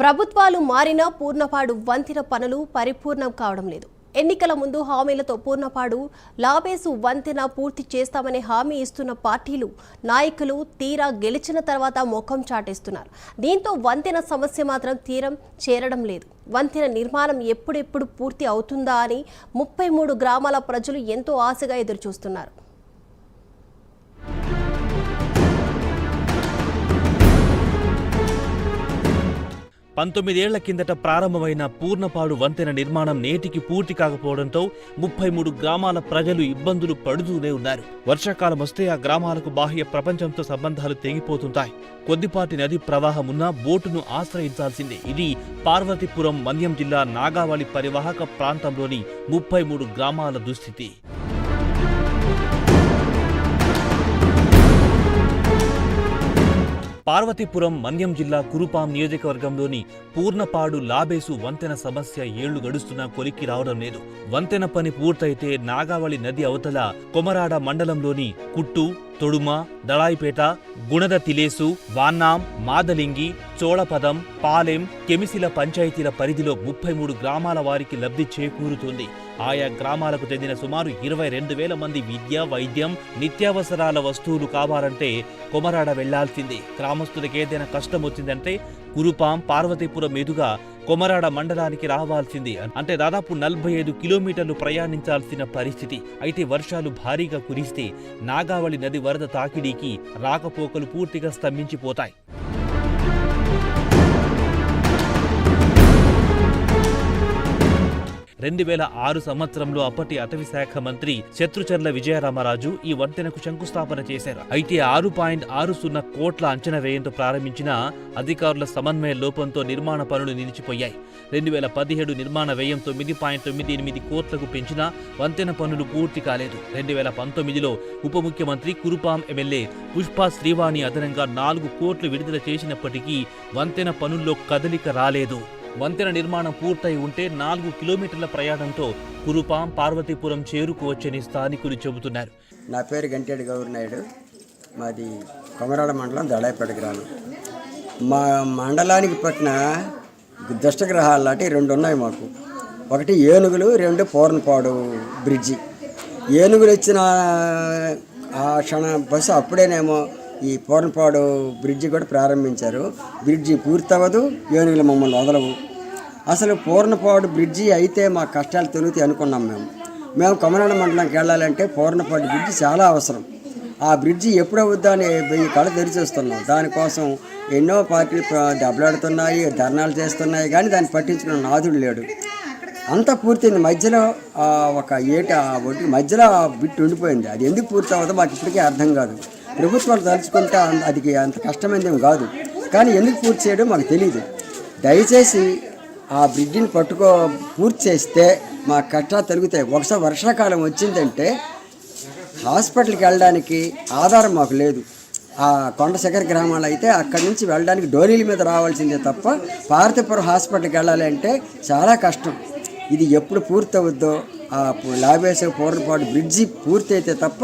ప్రభుత్వాలు మారినా పూర్ణపాడు వంతెన పనులు పరిపూర్ణం కావడం లేదు. ఎన్నికల ముందు హామీలతో పూర్ణపాడు లాబేసు వంతెన పూర్తి చేస్తామని హామీ ఇస్తున్న పార్టీలు నాయకులు తీరా గెలిచిన తర్వాత ముఖం చాటేస్తున్నారు. దీంతో వంతెన సమస్య మాత్రం తీరం చేరడం లేదు. వంతెన నిర్మాణం ఎప్పుడెప్పుడు పూర్తి అవుతుందా అని ముప్పై మూడు గ్రామాల ప్రజలు ఎంతో ఆశగా ఎదురుచూస్తున్నారు. పంతొమ్మిదేళ్ళ కిందట ప్రారంభమైన పూర్ణపాడు వంతెన నిర్మాణం నేటికి పూర్తి కాకపోవడంతో ముప్పై మూడు గ్రామాల ప్రజలు ఇబ్బందులు పడుతూనే ఉన్నారు. వర్షాకాలం వస్తే ఆ గ్రామాలకు బాహ్య ప్రపంచంతో సంబంధాలు తెగిపోతుంటాయి. కొద్దిపాటి నది ప్రవాహం ఉన్నా బోటును ఆశ్రయించాల్సిందే. ఇది పార్వతీపురం మన్యం జిల్లా నాగావళి పరివాహక ప్రాంతంలోని ముప్పై మూడు గ్రామాల దుస్థితి. పార్వతీపురం మన్యం జిల్లా కురుపాం నియోజకవర్గంలోని పూర్ణపాడు లాబేసు వంతెన సమస్య ఏళ్ళు గడుస్తున్నా కొలిక్కి రావడం లేదు. వంతెన పని పూర్తయితే నాగావళి నది అవతల కొమరాడ మండలంలోని కుట్టు తొడుమ దళాయిపేట గుణద తిలేసు వాన్నాం మాదలింగి చోళపదం పాలెం కెమిసిల పంచాయతీల పరిధిలో ముప్పై మూడు గ్రామాల వారికి లబ్ధి చేకూరుతుంది. ఆయా గ్రామాలకు చెందిన సుమారు ఇరవై రెండు వేల మంది విద్య వైద్యం నిత్యావసరాల వస్తువులు కావాలంటే కొమరాడ వెళ్ళాల్సిందే. గ్రామస్తులకు ఏదైనా కష్టం వచ్చిందంటే కురుపాం పార్వతీపురం మీదుగా కొమరాడ మండలానికి రావాల్సింది అంటే దాదాపు నలభై ఐదు కిలోమీటర్లు ప్రయాణించాల్సిన పరిస్థితి. అయితే వర్షాలు భారీగా కురిస్తే నాగావళి నది వరద తాకిడికి రాకపోకలు పూర్తిగా స్తంభించిపోతాయి. రెండు వేల ఆరు సంవత్సరంలో అప్పటి అటవీ శాఖ మంత్రి శత్రుచర్ల విజయరామరాజు ఈ వంతెనకు శంకుస్థాపన చేశారు. అయితే ఆరు పాయింట్ ఆరు సున్నా కోట్ల అంచనా వ్యయంతో ప్రారంభించిన అధికారుల సమన్వయ లోపంతో నిర్మాణ పనులు నిలిచిపోయాయి. రెండు వేల పదిహేడు నిర్మాణ వ్యయం తొమ్మిది పాయింట్ తొమ్మిది ఎనిమిది కోట్లకు పెంచినా వంతెన పనులు పూర్తి కాలేదు. రెండు వేల పంతొమ్మిదిలో ఉప ముఖ్యమంత్రి కురుపాం ఎమ్మెల్యే పుష్ప శ్రీవాణి అదనంగా నాలుగు కోట్లు విడుదల చేసినప్పటికీ వంతెన పనుల్లో కదలిక రాలేదు. వంతెన నిర్మాణం పూర్తయి ఉంటే నాలుగు కిలోమీటర్ల ప్రయాణంతో కురుపాం పార్వతీపురం చేరుకోవచ్చని స్థానికులు చెబుతున్నారు. నా పేరు గంటేడు గౌరి నాయుడు. మాది కొమరాడ మండలం దళాయిపేట గ్రామం. మా మండలానికి పట్టిన దుష్టగ్రహాలు లాంటి రెండు ఉన్నాయి మాకు. ఒకటి ఏనుగులు రెండు పూర్ణపాడు బ్రిడ్జి. ఏనుగులు వచ్చిన ఆ క్షణ బస్సు అప్పుడేనేమో ఈ పూర్ణపాడు బ్రిడ్జి కూడా ప్రారంభించారు. బ్రిడ్జి పూర్తవ్వదు ఏనుగులు మమ్మల్ని వదలవు. అసలు పూర్ణపాడు బ్రిడ్జి అయితే మా కష్టాలు తొలుగుతాయి అనుకున్నాం మేము. మేము కొమరాడ మండలంకి వెళ్ళాలంటే పూర్ణపాడు బ్రిడ్జి చాలా అవసరం. ఆ బ్రిడ్జి ఎప్పుడు అవుద్దా అని వెయ్యి కళ తెరిచేస్తున్నాం దానికోసం ఎన్నో పార్టీలు ప్ర- దెబ్బలాడుతున్నాయి ధర్నాలు చేస్తున్నాయి కానీ దాన్ని పట్టించుకున్న నాదుడు లేడు. అంతా పూర్తయింది. మధ్యలో ఒక ఏట ఒడ్డు మధ్యలో ఆ బిట్టు ఉండిపోయింది. అది ఎందుకు పూర్తి అవ్వదో మాకు ఇప్పటికీ అర్థం కాదు. ప్రభుత్వాలు తలుచుకుంటా అది అంత కష్టమైనదేం కాదు. కానీ ఎందుకు పూర్తి చేయడం మాకు తెలియదు దయచేసి ఆ బ్రిడ్జిని పట్టుకో పూర్తి చేస్తే మా కష్టాలు తొలుగుతాయి ఒకసారి వర్షాకాలం వచ్చిందంటే హాస్పిటల్కి వెళ్ళడానికి ఆధారం మాకు లేదు. ఆ కొండ గ్రామాలు అయితే అక్కడి నుంచి వెళ్ళడానికి డోరీల మీద రావాల్సిందే తప్ప పార్వతీపురం హాస్పిటల్కి వెళ్ళాలి అంటే చాలా కష్టం. ఇది ఎప్పుడు పూర్తవుద్దో లాభేశ్వర పూర్ణపాడు బ్రిడ్జి పూర్తి అయితే తప్ప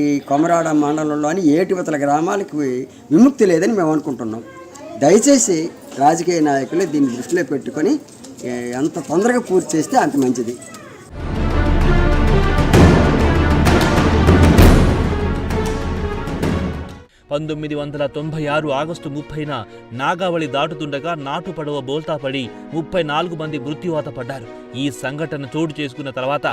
ఈ కొమరాడ మండలంలోని ఏటివతల గ్రామాలకి విముక్తి లేదని మేము అనుకుంటున్నాం. దయచేసి రాజకీయ నాయకులు దీన్ని దృష్టిలో పెట్టుకొని ఎంత తొందరగా పూర్తి చేస్తే అంత మంచిది. పంతొమ్మిది వందల తొంభై ఆరు ఆగస్టు ముప్పైన నాగావళి దాటుతుండగా నాటు పడవ బోల్తాపడి ముప్పై నాలుగు మంది మృత్యువాత పడ్డారు. ఈ సంఘటన చోటు చేసుకున్న తర్వాత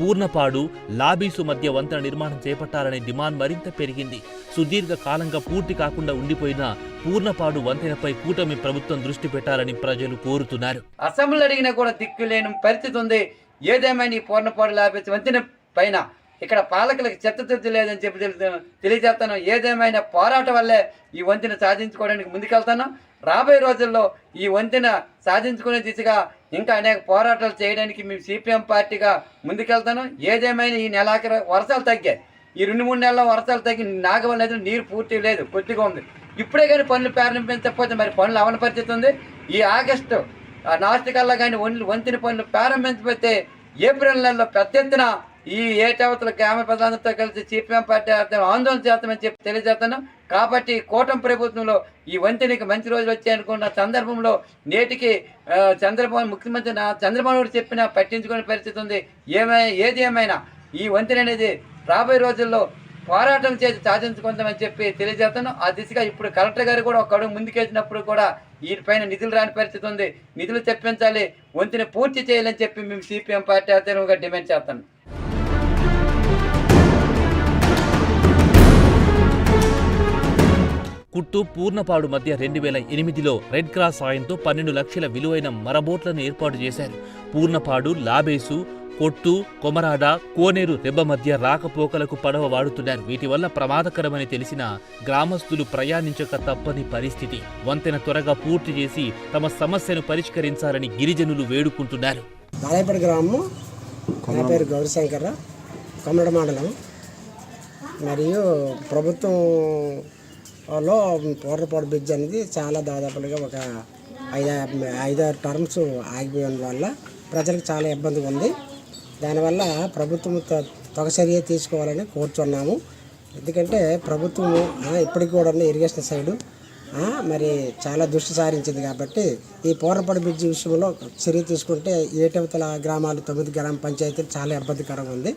పూర్ణపాడు లాబీసు మధ్య వంతెన నిర్మాణం చేపట్టాలనే డిమాండ్ మరింత పెరిగింది. సుదీర్ఘ కాలంగా పూర్తి కాకుండా ఉండిపోయిన పూర్ణపాడు వంతెనపై కూటమి ప్రభుత్వం దృష్టి పెట్టాలని ప్రజలు కోరుతున్నారు. అసెంబ్లీ అడిగినా కూడా దిక్కులేని పరిస్థితి ఉంది. ఏదేమైనా ఈ పూర్ణపాడు లాబీసు వంతెన పైన ఇక్కడ పాలకులకు చిత్తశుద్ధి లేదని చెప్పి తెలు- తెలియజేస్తాను. ఏదేమైనా పోరాటం వల్లే ఈ వంతెన సాధించుకోవడానికి ముందుకెళ్తాను. రాబోయే రోజుల్లో ఈ వంతెన సాధించుకునే దిశగా ఇంకా అనేక పోరాటాలు చేయడానికి మేము సిపిఎం పార్టీగా ముందుకెళ్తాను. ఏదేమైనా ఈ నెలాఖరు వర్షాలు తగ్గాయి. ఈ రెండు మూడు నెలల్లో వర్షాలు తగ్గి నాగవల్ల నదిలో నీరు పూర్తి లేదు కొద్దిగా ఉంది. ఇప్పుడే కానీ పనులు ప్రారంభించకపోతే మరి పనులు అవన పరిస్థితి ఉంది. ఈ ఆగస్టు ఆ కానీ వంతెన పనులు ప్రారంభించకపోతే ఏప్రిల్ నెలలో పెద్ద ఎత్తున ఈ ఏటవతల గ్రామ ప్రధానంతో కలిసి సిపిఎం పార్టీ ఆధ్వర్యంలో ఆందోళన చేస్తామని చెప్పి తెలియజేస్తాను కాబట్టి కూటమి ప్రభుత్వంలో ఈ వంతెనకి మంచి రోజులు వచ్చాయనుకున్న సందర్భంలో నేటికి చంద్రబాబు ముఖ్యమంత్రి నా- చంద్రబాబు నాయుడు చెప్పినా పట్టించుకునే పరిస్థితి ఉంది. ఏమై ఏది ఏమైనా ఈ వంతెన అనేది రాబోయే రోజుల్లో పోరాటం చేసి సాధించుకుందామని చెప్పి తెలియజేస్తాను ఆ దిశగా ఇప్పుడు కలెక్టర్ గారు కూడా ఒక అడుగు ముందుకేసినప్పుడు కూడా వీటిపైన నిధులు రాని పరిస్థితి ఉంది. నిధులు తెప్పించాలి వంతెన పూర్తి చేయాలని చెప్పి మేము సిపిఎం పార్టీ ఆధ్వర్యంగా డిమాండ్ చేస్తాను కుట్టు పూర్ణపాడు మధ్య రెండు వేల ఎనిమిదిలో రెడ్ క్రాస్ సాయంతో పన్నెండు లక్షల విలువైన మరబోట్లను ఏర్పాటు చేశారు. పూర్ణపాడు లాబేసు కొట్టు కొమరాడ కోనేరు దెబ్బ మధ్య రాకపోకలకు పడవ వాడుతున్నారు. వీటి వల్ల ప్రమాదకరమని తెలిసిన గ్రామస్తులు ప్రయాణించక తప్పని పరిస్థితి. వంతెన త్వరగా పూర్తి చేసి తమ సమస్యను పరిష్కరించాలని గిరిజనులు వేడుకుంటున్నారు. దాదాపడి గ్రామము నా పేరు గౌరీశంకర్ కమ్మడ మండలం. మరియు లో పోర్రపాడు బ్రిడ్జ్ అనేది చాలా దాదాపులుగా ఒక ఐదు ఐదారు టర్మ్స్ ఆగిపోయిన వల్ల ప్రజలకు చాలా ఇబ్బందిగా ఉంది. దానివల్ల ప్రభుత్వం త- తొగ చర్య తీసుకోవాలని కోరుచున్నాము. ఎందుకంటే ప్రభుత్వము ఇప్పటికి కూడా ఉన్న ఇరిగేషన్ సైడు మరి చాలా దృష్టి సారించింది కాబట్టి ఈ పోరపడి బ్రిడ్జి విషయంలో చర్య తీసుకుంటే ఏటవతల గ్రామాలు తొమ్మిది గ్రామ పంచాయతీలు చాలా ఇబ్బందికరంగా ఉంది.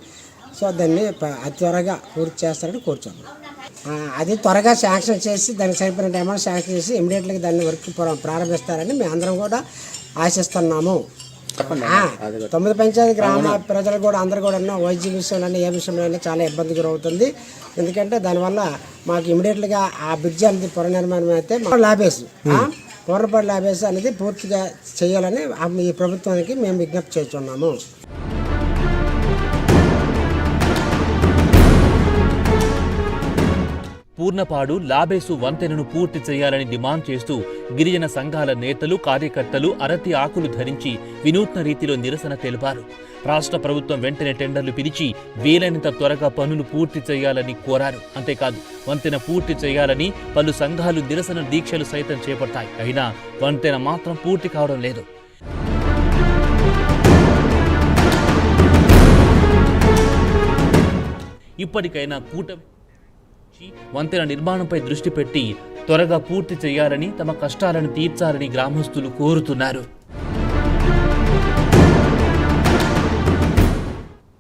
సో దాన్ని అతి త్వరగా పూర్తి చేస్తారని కోరుచున్నాం. అది త్వరగా శాంక్షన్ చేసి దానికి సరిపోయిన అమౌంట్ శాంక్షన్ చేసి ఇమీడియట్గా దాన్ని వర్క్ ప్ర- ప్రారంభిస్తారని మేము అందరం కూడా ఆశిస్తున్నాము. తొమ్మిది పంచాయతీ గ్రామ ప్రజలు కూడా అందరు కూడా వైద్య విషయంలో ఏ విషయంలో చాలా ఇబ్బంది గురవుతుంది. ఎందుకంటే దానివల్ల మాకు ఇమీడియట్గా ఆ బ్రిడ్జ్ అనేది పునర్నిర్మాణం అయితే లాభేసు పూర్వపడి లాభేసు అనేది పూర్తిగా చేయాలని ఈ ప్రభుత్వానికి మేము విజ్ఞప్తి చేస్తున్నాము. పూర్ణపాడు లాబేసు వంతెనను పూర్తి చేయాలని డిమాండ్ చేస్తూ గిరిజన సంఘాల నేతలు కార్యకర్తలు అరతి ఆకులు ధరించి వినూత్న రీతిలో నిరసన తెలిపారు. రాష్ట్ర ప్రభుత్వం వెంటనే టెండర్లు పిలిచి వీలైనంత త్వరగా పనులు పూర్తి చేయాలని కోరారు. అంతేకాదు వంతెన పూర్తి చేయాలని పలు సంఘాలు నిరసన దీక్షలు సైతం చేపట్టాయి. అయినా వంతెన మాత్రం పూర్తి కావడం లేదు. ఇప్పటికైనా కూటమి వంతెన నిర్మాణంపై దృష్టి పెట్టి త్వరగా పూర్తి చేయాలని తమ కష్టాలను తీర్చాలని గ్రామస్తులు కోరుతున్నారు.